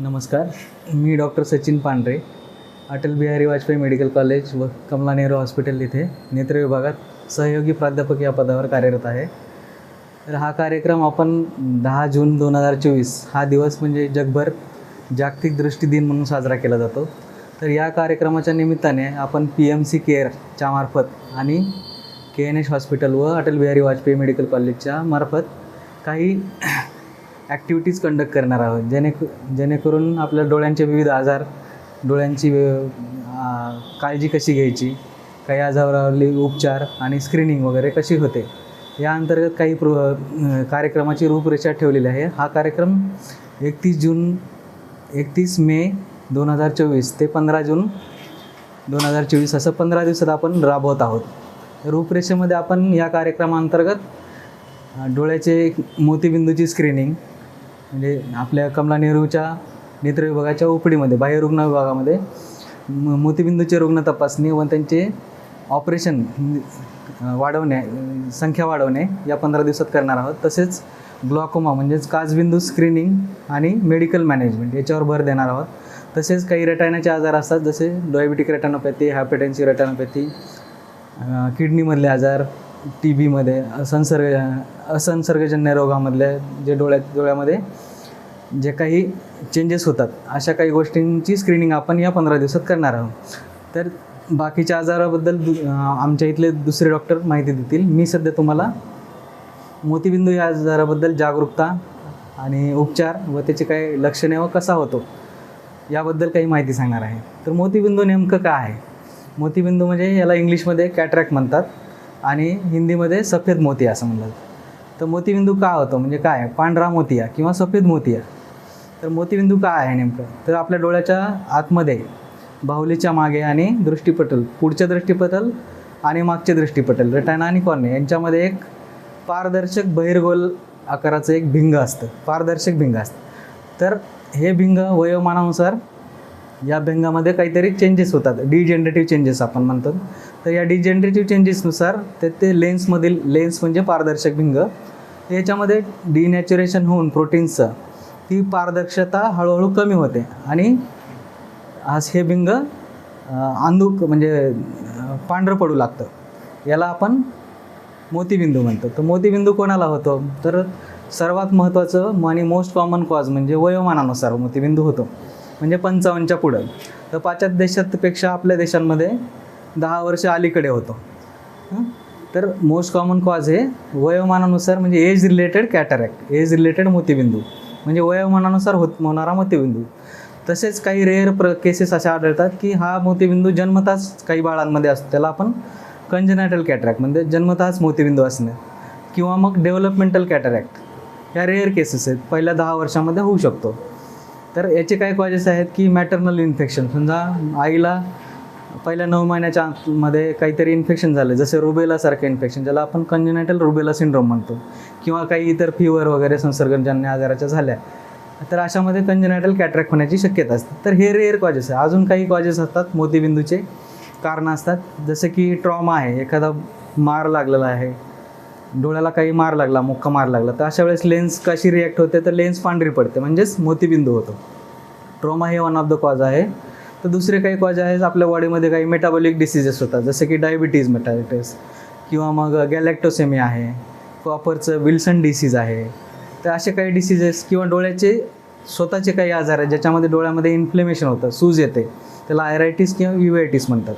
नमस्कार मी doctor Sachin Pandhare Atal Bihari Vajpayee medical college व Kamala Nehru hospital इथे नेत्र विभागात सहयोगी प्राध्यापक या पदावर कार्यरत आहे. तर हा कार्यक्रम आपण दहा जून दोन हजार चोवीस हा दिवस म्हणजे जगभर जागतिक दृष्टी दिन म्हणून साजरा केला जातो. तर या कार्यक्रमाच्या निमित्ताने आपण पी एम सी केअरच्या मार्फत आणि के एन एच हॉस्पिटल व अटल बिहारी वाजपेयी मेडिकल कॉलेजच्या मार्फत काही ॲक्टिव्हिटीज कंडक्ट करणार आहोत. जेणे जेणेकरून आपल्या डोळ्यांचे विविध आजार डोळ्यांची काळजी कशी घ्यायची काही आजारावरली उपचार आणि स्क्रीनिंग वगैरे कशी होते या अंतर्गत काही प्रो कार्यक्रमाची रूपरेषा ठेवलेली आहे. हा कार्यक्रम एकतीस जून एकतीस मे दोन हजार चोवीस ते पंधरा जून दोन हजार चोवीस असं पंधरा दिवसात आपण राबवत आहोत. रूपरेषेमध्ये आपण या कार्यक्रमाअंतर्गत डोळ्याचे एक मोतीबिंदूची स्क्रीनिंग म्हणजे आपल्या कमला नेहरूच्या नेत्र विभागाच्या ओपडीमध्ये बाह्य रुग्ण विभागामध्ये म- मोतीबिंदूचे रुग्ण तपासणी व त्यांचे ऑपरेशन वाढवणे संख्या वाढवणे या पंधरा दिवसात करणार आहोत. तसेच ग्लॉकोमा म्हणजेच काजबिंदू स्क्रीनिंग आणि मेडिकल मॅनेजमेंट याच्यावर भर देणार आहोत. तसेच काही रेटायनाचे आजार असतात जसे डायबिटिक रेटानोपॅथी हायपरटेन्सिव्ह रेटानोपॅथी किडनीमधले आजार टी बीमध्ये असंसर्ग असंसर्गजन्य रोगामधले जे डोळ्यात डोळ्यामध्ये जे काही चेंजेस होतात अशा काही गोष्टींची स्क्रीनिंग आपण या पंधरा दिवसात करणार आहोत. तर बाकीच्या आजाराबद्दल दु आमच्या इथले दुसरे डॉक्टर माहिती देतील. मी सध्या तुम्हाला मोतीबिंदू या आजाराबद्दल जागरूकता आणि उपचार व त्याचे काही लक्षणे व कसा होतो याबद्दल काही माहिती सांगणार आहे. तर मोतीबिंदू नेमकं काय आहे? मोतीबिंदू म्हणजे याला इंग्लिशमध्ये कॅटरॅक म्हणतात आणि हिंदीमध्ये सफेद मोती असं म्हणतात. तर मोतीबिंदू का होतो? म्हणजे काय? पांढरा मोतिया किंवा सफेद मोतिया. तर मोतीबिंदू काय आहे नेमकं? तर आपल्या डोळ्याच्या आतमध्ये बाहुलीच्या मागे आणि दृष्टीपटल पुढच्या दृष्टीपटल आणि मागचे दृष्टीपटल रिटायन आणि कॉर्ने यांच्यामध्ये एक पारदर्शक बहिर्गोल आकाराचं एक भिंग असतं पारदर्शक भिंग असतं. तर हे भिंग वयोमानानुसार या भिंगामध्ये काहीतरी चेंजेस होतात डिजेनरेटिव्ह चेंजेस आपण म्हणतो. तर या डिजेनरेटिव्ह चेंजेसनुसार ते ते लेन्समधील लेन्स म्हणजे पारदर्शक भिंग. याच्यामध्ये डिनॅच्युरेशन होऊन प्रोटीन्सचं ती पारदर्शकता हळूहळू कमी होते. आणि आज हे भिंग आंदूक म्हणजे पांढरं पडू लागतं. याला आपण मोतीबिंदू म्हणतो. तर मोतीबिंदू कोणाला होतो? तर सर्वात महत्त्वाचं आणि मोस्ट कॉमन कॉज म्हणजे वयोमानानुसार मोतीबिंदू होतो. म्हणजे पंचावन्नच्या पुढं. तर पाश्चात्य देशातपेक्षा आपल्या देशांमध्ये दहा वर्ष अलीकडे होतो. तर मोस्ट कॉमन कॉज हे वयोमानानुसार म्हणजे age related cataract age related मोतीबिंदू. म्हणजे वयोमानानुसार होत होणारा मोतीबिंदू. तसेच काही रेअर प्र केसेस अशा आढळतात की हा मोतीबिंदू जन्मताच काही बाळांमध्ये असतो. त्याला आपण कंजनॅटल कॅटरॅक्ट म्हणजे जन्मताच मोतीबिंदू असणं किंवा मग डेव्हलपमेंटल कॅटरॅक्ट या रेअर केसेस आहेत. पहिल्या दहा वर्षामध्ये होऊ शकतो. तर याचे काही कॉजेस आहेत की मॅटर्नल इन्फेक्शन समजा आईला पहिल्या नऊ महिन्याच्या आतमध्ये काहीतरी इन्फेक्शन झालं. जसे रुबेलासारखं इन्फेक्शन ज्याला आपण कंजनॅटल रुबेला सिंड्रोम म्हणतो. किंवा काही इतर फिवर वगैरे संसर्गजन्य आजाराच्या झाल्या तर अशामध्ये कंजनॅटल कॅट्रॅक्ट होण्याची शक्यता असते. तर हे रेअर कॉजेस आहे. अजून काही कॉजेस असतात मोतीबिंदूचे कारणं असतात. जसं की ट्रॉमा आहे. एखादा मार लागलेला आहे. डोळ्याला काही मार लागला मुक्का मार लागला तर अशा वेळेस लेन्स कशी रिॲक्ट होते? तर लेन्स पांढरी पडते. म्हणजेच मोतीबिंदू होतो. ट्रॉमा हे वन ऑफ द कॉज आहे. तर दुसरे काही कॉज आहेत. आपल्या बॉडीमध्ये काही मेटाबॉलिक डिसिजेस होतात. जसे की डायबिटीज मेटाबिटीस किंवा मग गॅलेक्टोसेमी आहे. कॉपरचं विल्सन डिसीज आहे. तर असे काही डिसिजेस किंवा डोळ्याचे स्वतःचे काही आजार आहेत ज्याच्यामध्ये डोळ्यामध्ये इन्फ्लेमेशन होतं सूज येते. त्याला आयरायटीस किंवा युआयटिस म्हणतात.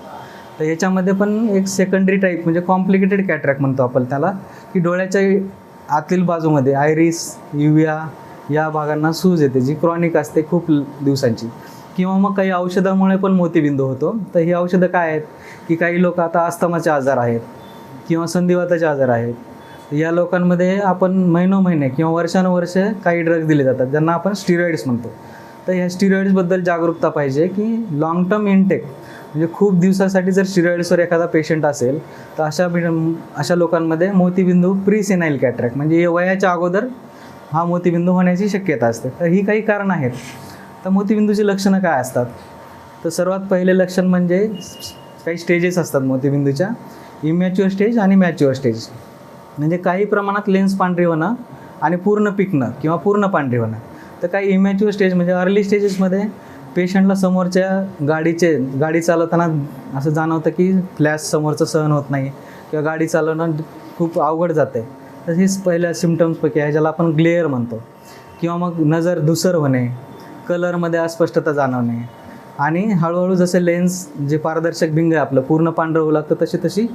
तर याच्यामध्ये पण एक सेकंडरी टाईप म्हणजे कॉम्प्लिकेटेड कॅट्रॅक्ट म्हणतो आपण त्याला की डोळ्याच्या आतील बाजूमध्ये आयरिस युविया या भागांना सूज येते जी क्रॉनिक असते खूप दिवसांची. किंवा मग काही औषधामुळे पण मोतीबिंदू होतो. तर ही औषधं काय आहेत? की काही लोक आता अस्थमाचे आजार आहेत किंवा संधिवाताचे आजार आहेत. या लोकांमध्ये आपण महिनो महिने किंवा वर्षानुवर्ष काही ड्रग्ज दिले जातात. ज्यांना आपण स्टिरॉइड्स म्हणतो. तर ह्या स्टिरॉइड्सबद्दल जागरूकता पाहिजे की लाँग टर्म इनटेक म्हणजे खूप दिवसासाठी जर स्टिरॉइड्सवर एखादा पेशंट असेल तर अशा अशा लोकांमध्ये मोतीबिंदू प्रीसेनाईल कॅट्रॅक्ट म्हणजे वयाच्या अगोदर हा मोतीबिंदू होण्याची शक्यता असते. तर ही काही कारणं आहेत. तर मोतीबिंदूची लक्षणं काय असतात? तर सर्वात पहिले लक्षण म्हणजे काही स्टेजेस असतात मोतीबिंदूच्या. इमॅच्युअर स्टेज आणि मॅच्युअर स्टेज म्हणजे काही प्रमाणात लेन्स पांढरी होणं आणि पूर्ण पिकणं किंवा पूर्ण पांढरी होणं. तर काही इमॅच्युअर स्टेज म्हणजे अर्ली स्टेजेसमध्ये पेशंटला समोरच्या गाडीचे गाडी चालवताना असं जाणवतं की फ्लॅश समोरचं सहन होत नाही किंवा गाडी चालवणं खूप अवघड जाते तर हेच पहिल्या सिमटम्सपैकी आहे ज्याला आपण ग्लेअर म्हणतो. किंवा मग नजर धुसर होणे कलरमध्ये अस्पष्टता जाणवणे. आणि हळूहळू जसे लेन्स जे पारदर्शक भिंग आहे आपलं पूर्ण पांढरं होऊ लागतं तशी तशी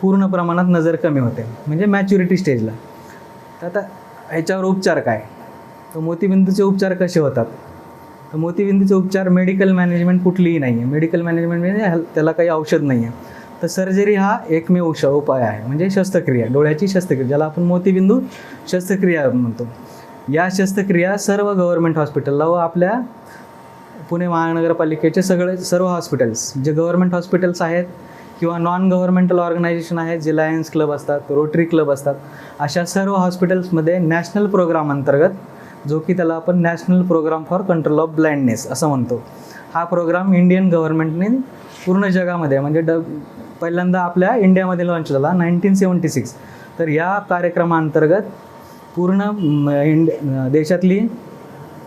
पूर्ण प्रमाणात नजर कमी होते. म्हणजे मॅच्युरिटी स्टेजला तर आता ह्याच्यावर उपचार काय? तर मोतीबिंदूचे उपचार कसे होतात? तर मोतीबिंदूचे उपचार मेडिकल मॅनेजमेंट कुठलीही नाही आहे मेडिकल मॅनेजमेंट म्हणजे त्याला काही औषध नाही आहे तर सर्जरी हा एकमेव उश उपाय आहे. म्हणजे शस्त्रक्रिया डोळ्याची शस्त्रक्रिया ज्याला आपण मोतीबिंदू शस्त्रक्रिया म्हणतो. या शस्त्रक्रिया सर्व गव्हर्मेंट हॉस्पिटलला व आपल्या पुणे महानगरपालिकेचे सगळे सर्व हॉस्पिटल्स जे गव्हर्मेंट हॉस्पिटल्स आहेत किंवा नॉन गव्हर्मेंटल ऑर्गनायझेशन आहेत जे लायन्स क्लब असतात रोटरी क्लब असतात अशा सर्व हॉस्पिटल्समध्ये नॅशनल प्रोग्राम अंतर्गत जो की त्याला आपण national programme for control of blindness असं म्हणतो. हा प्रोग्राम इंडियन गव्हर्नमेंटने पूर्ण जगामध्ये म्हणजे ड पहिल्यांदा आपल्या इंडियामध्ये लॉन्च झाला नाईन्टीन सेवन्टी सिक्स तर या कार्यक्रमाअंतर्गत पूर्ण म, इंड देशातली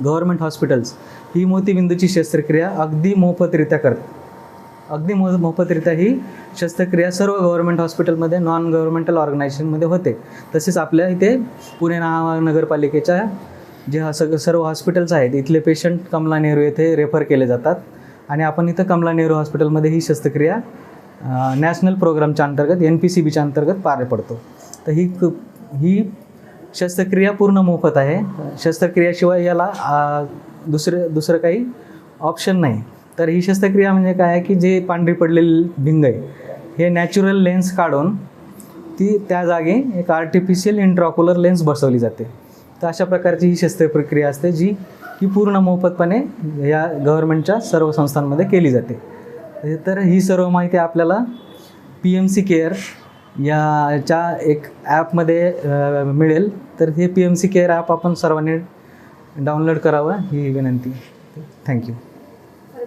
गव्हर्मेंट हॉस्पिटल्स ही मोतीबिंदूची शस्त्रक्रिया अगदी मोफतरित्या करतात. अगदी मो मोफतरित्या ही शस्त्रक्रिया सर्व गव्हर्मेंट हॉस्पिटलमध्ये नॉन गव्हर्मेंटल ऑर्गनायझेशनमध्ये होते. तसेच आपल्या इथे पुणे महानगरपालिकेच्या जे हा सग सर्व हॉस्पिटल्स आहेत इथले पेशंट कमला नेहरू येथे रेफर केले जातात. आणि आपण इथं कमला नेहरू हॉस्पिटलमध्ये ही शस्त्रक्रिया नॅशनल प्रोग्रामच्या अंतर्गत एन पी सी बीच्या अंतर्गत पार पडतो. तर ही क- ही शस्त्रक्रिया पूर्ण मोफत आहे. शस्त्रक्रियाशिवाय याला दुसरं दुसरं काही ऑप्शन नाही. तर ही शस्त्रक्रिया म्हणजे काय आहे की जे पांढरी पडलेली भिंग आहे हे नॅचरल लेन्स काढून ती त्या जागी एक आर्टिफिशियल इंट्रॉक्युलर लेन्स बसवली जाते. तर अशा प्रकारची ही शस्त्रप्रक्रिया असते जी ही पूर्ण मोफतपणे या गव्हर्नमेंटच्या सर्व संस्थांमध्ये केली जाते. तर ही सर्व माहिती आपल्याला पी एम सी केअर याच्या एक ॲपमध्ये मिळेल. तर हे P M C care app आपण सर्वांनी डाउनलोड करावं ही विनंती. थँक्यू.